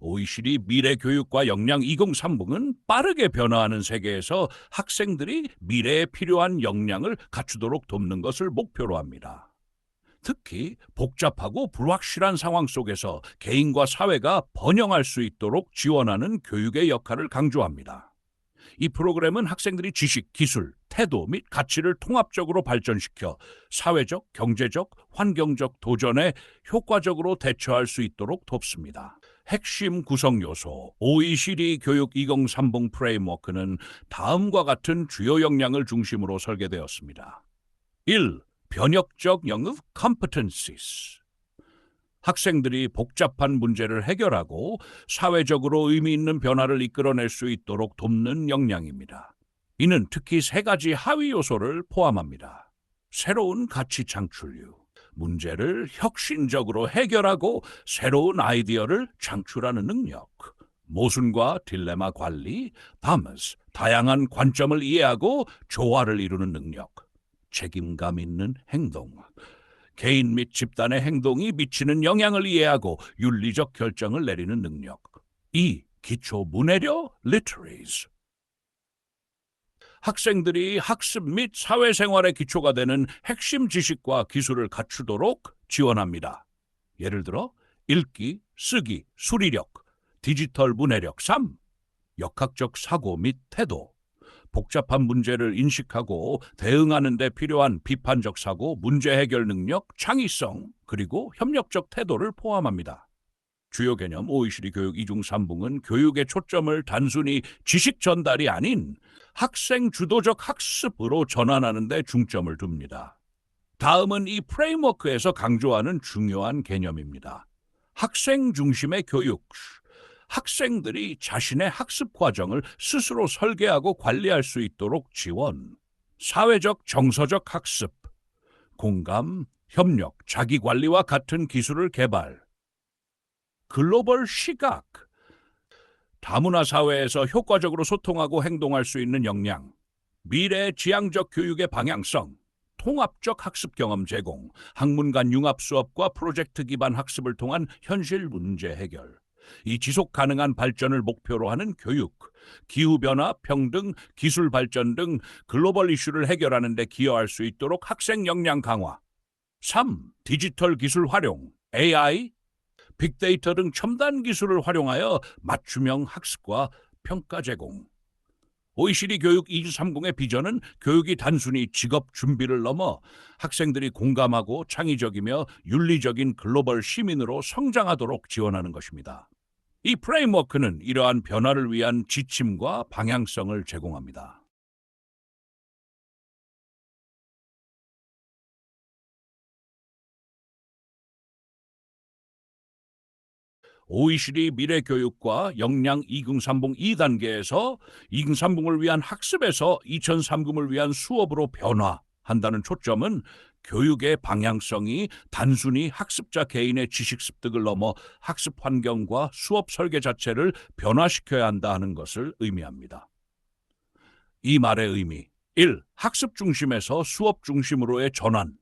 OECD 미래 교육과 역량 2030은 빠르게 변화하는 세계에서 학생들이 미래에 필요한 역량을 갖추도록 돕는 것을 목표로 합니다. 특히 복잡하고 불확실한 상황 속에서 개인과 사회가 번영할 수 있도록 지원하는 교육의 역할을 강조합니다. 이 프로그램은 학생들이 지식, 기술, 태도 및 가치를 통합적으로 발전시켜 사회적, 경제적, 환경적 도전에 효과적으로 대처할 수 있도록 돕습니다. 핵심 구성 요소 OECD 교육 2030 프레임워크는 다음과 같은 주요 역량을 중심으로 설계되었습니다. 1. 변혁적 영역 competencies. 학생들이 복잡한 문제를 해결하고 사회적으로 의미 있는 변화를 이끌어낼 수 있도록 돕는 역량입니다. 이는 특히 세 가지 하위 요소를 포함합니다. 새로운 가치 창출류, 문제를 혁신적으로 해결하고 새로운 아이디어를 창출하는 능력, 모순과 딜레마 관리, 바머스, 다양한 관점을 이해하고 조화를 이루는 능력, 책임감 있는 행동, 개인 및 집단의 행동이 미치는 영향을 이해하고 윤리적 결정을 내리는 능력. 2. 기초 문해력 literaries. 학생들이 학습 및 사회생활의 기초가 되는 핵심 지식과 기술을 갖추도록 지원합니다. 예를 들어 읽기, 쓰기, 수리력, 디지털 문해력 3. 역학적 사고 및 태도. 복잡한 문제를 인식하고 대응하는 데 필요한 비판적 사고, 문제 해결 능력, 창의성, 그리고 협력적 태도를 포함합니다. 주요 개념 OECD 교육 이중 삼붕은 교육의 초점을 단순히 지식 전달이 아닌 학생 주도적 학습으로 전환하는 데 중점을 둡니다. 다음은 이 프레임워크에서 강조하는 중요한 개념입니다. 학생 중심의 교육. 학생들이 자신의 학습 과정을 스스로 설계하고 관리할 수 있도록 지원. 사회적 정서적 학습. 공감, 협력, 자기 관리와 같은 기술을 개발. 글로벌 시각. 다문화 사회에서 효과적으로 소통하고 행동할 수 있는 역량. 미래 지향적 교육의 방향성. 통합적 학습 경험 제공, 학문 간 융합 수업과 프로젝트 기반 학습을 통한 현실 문제 해결. 이 지속 가능한 발전을 목표로 하는 교육, 기후변화, 평등, 기술 발전 등 글로벌 이슈를 해결하는 데 기여할 수 있도록 학생 역량 강화. 3. 디지털 기술 활용, AI, 빅데이터 등 첨단 기술을 활용하여 맞춤형 학습과 평가 제공. OECD 교육 2230의 비전은 교육이 단순히 직업 준비를 넘어 학생들이 공감하고 창의적이며 윤리적인 글로벌 시민으로 성장하도록 지원하는 것입니다. 이 프레임워크는 이러한 변화를 위한 지침과 방향성을 제공합니다. OECD 미래 교육과 역량 2금3봉 2단계에서 2금3봉을 위한 학습에서 2030을 위한 수업으로 변화한다는 초점은 교육의 방향성이 단순히 학습자 개인의 지식 습득을 넘어 학습 환경과 수업 설계 자체를 변화시켜야 한다 하는 것을 의미합니다. 이 말의 의미 1. 학습 중심에서 수업 중심으로의 전환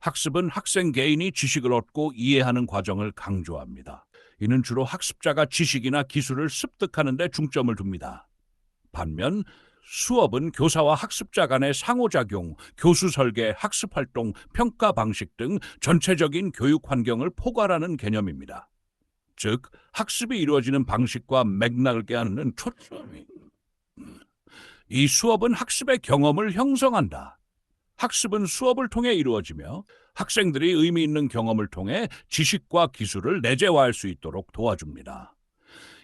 학습은 학생 개인이 지식을 얻고 이해하는 과정을 강조합니다. 이는 주로 학습자가 지식이나 기술을 습득하는 데 중점을 둡니다. 반면 수업은 교사와 학습자 간의 상호작용, 교수 설계, 학습 활동, 평가 방식 등 전체적인 교육 환경을 포괄하는 개념입니다. 즉, 학습이 이루어지는 방식과 맥락을 깨닫는 초점이 이 수업은 학습의 경험을 형성한다. 학습은 수업을 통해 이루어지며 학생들이 의미 있는 경험을 통해 지식과 기술을 내재화할 수 있도록 도와줍니다.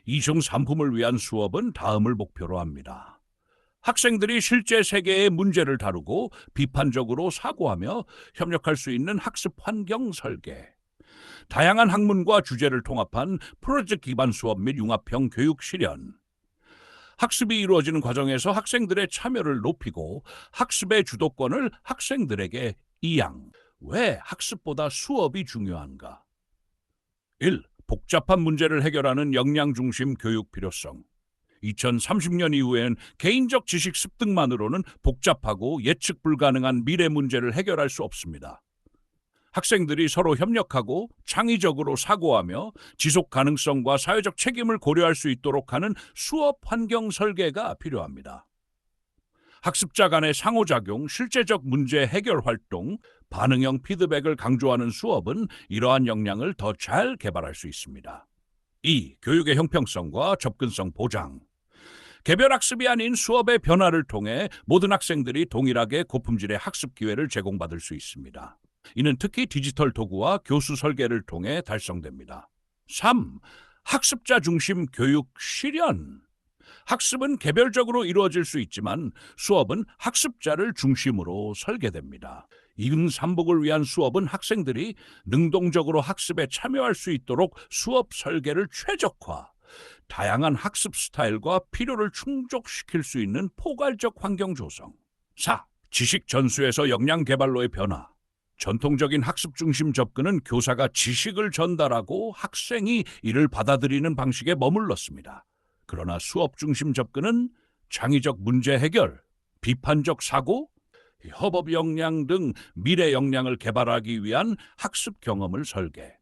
이중 삼품을 위한 수업은 다음을 목표로 합니다. 학생들이 실제 세계의 문제를 다루고 비판적으로 사고하며 협력할 수 있는 학습 환경 설계. 다양한 학문과 주제를 통합한 프로젝트 기반 수업 및 융합형 교육 실현. 학습이 이루어지는 과정에서 학생들의 참여를 높이고 학습의 주도권을 학생들에게 이양. 왜 학습보다 수업이 중요한가? 1. 복잡한 문제를 해결하는 역량 중심 교육 필요성. 2030년 이후엔 개인적 지식 습득만으로는 복잡하고 예측 불가능한 미래 문제를 해결할 수 없습니다. 학생들이 서로 협력하고 창의적으로 사고하며 지속 가능성과 사회적 책임을 고려할 수 있도록 하는 수업 환경 설계가 필요합니다. 학습자 간의 상호작용, 실제적 문제 해결 활동, 반응형 피드백을 강조하는 수업은 이러한 역량을 더 잘 개발할 수 있습니다. 2. 교육의 형평성과 접근성 보장. 개별 학습이 아닌 수업의 변화를 통해 모든 학생들이 동일하게 고품질의 학습 기회를 제공받을 수 있습니다. 이는 특히 디지털 도구와 교수 설계를 통해 달성됩니다. 3. 학습자 중심 교육 실현. 학습은 개별적으로 이루어질 수 있지만 수업은 학습자를 중심으로 설계됩니다. 이근삼복을 위한 수업은 학생들이 능동적으로 학습에 참여할 수 있도록 수업 설계를 최적화, 다양한 학습 스타일과 필요를 충족시킬 수 있는 포괄적 환경 조성. 4. 지식 전수에서 역량 개발로의 변화. 전통적인 학습 중심 접근은 교사가 지식을 전달하고 학생이 이를 받아들이는 방식에 머물렀습니다. 그러나 수업 중심 접근은 창의적 문제 해결, 비판적 사고, 협업 역량 등 미래 역량을 개발하기 위한 학습 경험을 설계.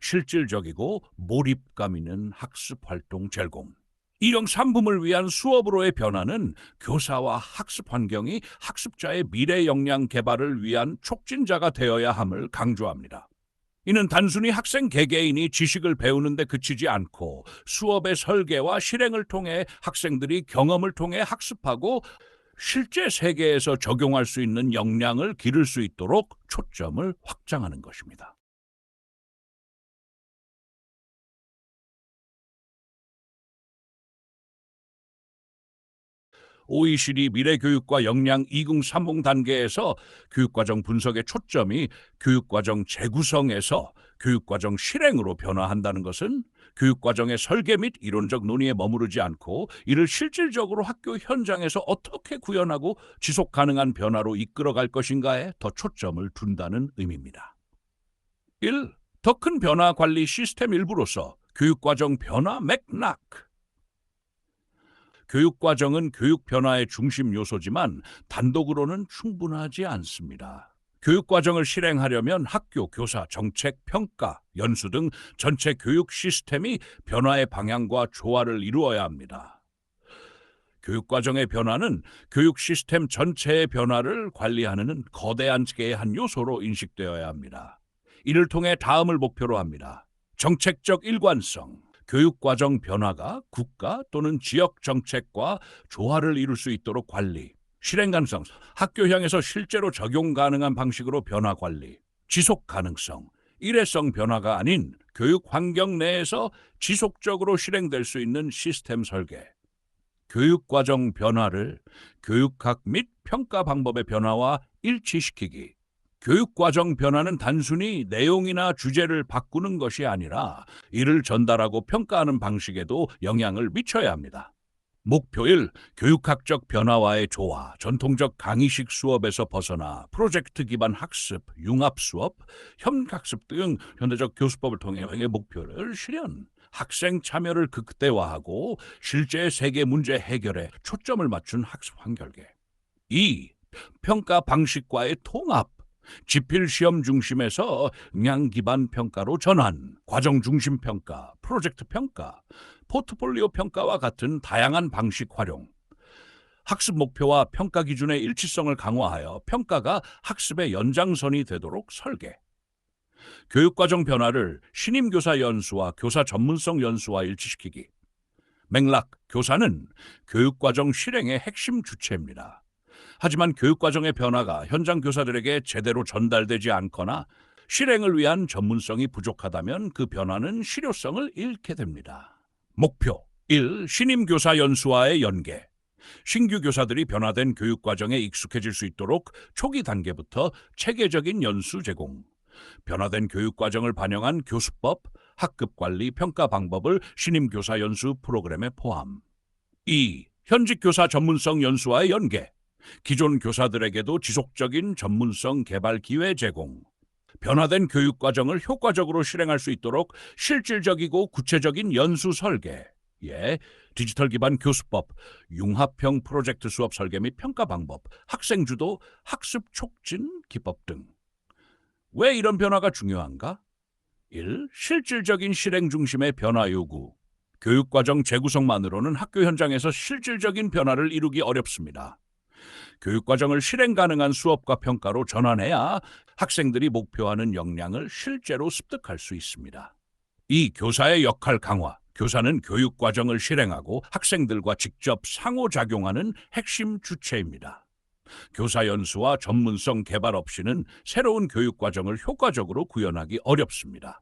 실질적이고 몰입감 있는 학습 활동 제공. 이형 3분을 위한 수업으로의 변화는 교사와 학습 환경이 학습자의 미래 역량 개발을 위한 촉진자가 되어야 함을 강조합니다. 이는 단순히 학생 개개인이 지식을 배우는데 그치지 않고 수업의 설계와 실행을 통해 학생들이 경험을 통해 학습하고 실제 세계에서 적용할 수 있는 역량을 기를 수 있도록 초점을 확장하는 것입니다. OECD 미래교육과 역량 2공 3봉 단계에서 교육과정 분석의 초점이 교육과정 재구성에서 교육과정 실행으로 변화한다는 것은 교육과정의 설계 및 이론적 논의에 머무르지 않고 이를 실질적으로 학교 현장에서 어떻게 구현하고 지속 가능한 변화로 이끌어갈 것인가에 더 초점을 둔다는 의미입니다. 1. 더 큰 변화 관리 시스템 일부로서 교육과정 변화 맥락 교육과정은 교육 변화의 중심 요소지만 단독으로는 충분하지 않습니다. 교육과정을 실행하려면 학교, 교사, 정책, 평가, 연수 등 전체 교육 시스템이 변화의 방향과 조화를 이루어야 합니다. 교육과정의 변화는 교육 시스템 전체의 변화를 관리하는 거대한 개의 한 요소로 인식되어야 합니다. 이를 통해 다음을 목표로 합니다. 정책적 일관성, 교육과정 변화가 국가 또는 지역 정책과 조화를 이룰 수 있도록 관리, 실행 가능성, 학교형에서 실제로 적용 가능한 방식으로 변화 관리, 지속 가능성, 일회성 변화가 아닌 교육 환경 내에서 지속적으로 실행될 수 있는 시스템 설계, 교육 과정 변화를 교육학 및 평가 방법의 변화와 일치시키기, 교육과정 변화는 단순히 내용이나 주제를 바꾸는 것이 아니라 이를 전달하고 평가하는 방식에도 영향을 미쳐야 합니다. 목표 1. 교육학적 변화와의 조화, 전통적 강의식 수업에서 벗어나 프로젝트 기반 학습, 융합 수업, 현학습 등 현대적 교수법을 통해 의 목표를 실현. 학생 참여를 극대화하고 실제 세계 문제 해결에 초점을 맞춘 학습 환경계. 2. 평가 방식과의 통합, 지필 시험 중심에서 응양 기반 평가로 전환, 과정 중심 평가, 프로젝트 평가, 포트폴리오 평가와 같은 다양한 방식 활용. 학습 목표와 평가 기준의 일치성을 강화하여 평가가 학습의 연장선이 되도록 설계. 교육과정 변화를 신임교사 연수와 교사 전문성 연수와 일치시키기. 맥락, 교사는 교육과정 실행의 핵심 주체입니다. 하지만 교육과정의 변화가 현장 교사들에게 제대로 전달되지 않거나 실행을 위한 전문성이 부족하다면 그 변화는 실효성을 잃게 됩니다. 목표 1. 신임 교사 연수와의 연계 신규 교사들이 변화된 교육과정에 익숙해질 수 있도록 초기 단계부터 체계적인 연수 제공 변화된 교육과정을 반영한 교수법, 학급 관리 평가 방법을 신임 교사 연수 프로그램에 포함 2. 현직 교사 전문성 연수와의 연계 기존 교사들에게도 지속적인 전문성 개발 기회 제공, 변화된 교육 과정을 효과적으로 실행할 수 있도록 실질적이고 구체적인 연수 설계, 예, 디지털 기반 교수법, 융합형 프로젝트 수업 설계 및 평가 방법, 학생 주도 학습 촉진 기법 등 왜 이런 변화가 중요한가? 1. 실질적인 실행 중심의 변화 요구. 교육과정 재구성만으로는 학교 현장에서 실질적인 변화를 이루기 어렵습니다. 교육과정을 실행 가능한 수업과 평가로 전환해야 학생들이 목표하는 역량을 실제로 습득할 수 있습니다. 이 교사의 역할 강화. 교사는 교육과정을 실행하고 학생들과 직접 상호작용하는 핵심 주체입니다. 교사 연수와 전문성 개발 없이는 새로운 교육과정을 효과적으로 구현하기 어렵습니다.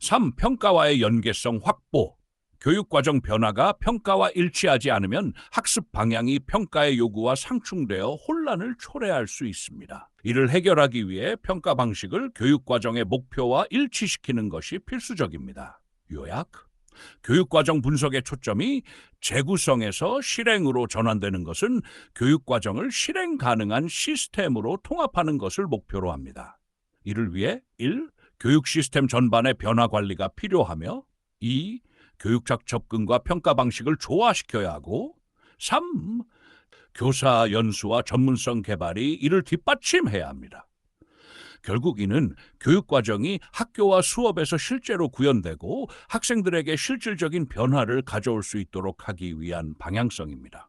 3. 평가와의 연계성 확보. 교육과정 변화가 평가와 일치하지 않으면 학습 방향이 평가의 요구와 상충되어 혼란을 초래할 수 있습니다. 이를 해결하기 위해 평가 방식을 교육과정의 목표와 일치시키는 것이 필수적입니다. 요약. 교육과정 분석의 초점이 재구성에서 실행으로 전환되는 것은 교육과정을 실행 가능한 시스템으로 통합하는 것을 목표로 합니다. 이를 위해 1. 교육 시스템 전반의 변화 관리가 필요하며 2. 교육적 접근과 평가 방식을 조화시켜야 하고 3. 교사 연수와 전문성 개발이 이를 뒷받침해야 합니다. 결국 이는 교육 과정이 학교와 수업에서 실제로 구현되고 학생들에게 실질적인 변화를 가져올 수 있도록 하기 위한 방향성입니다.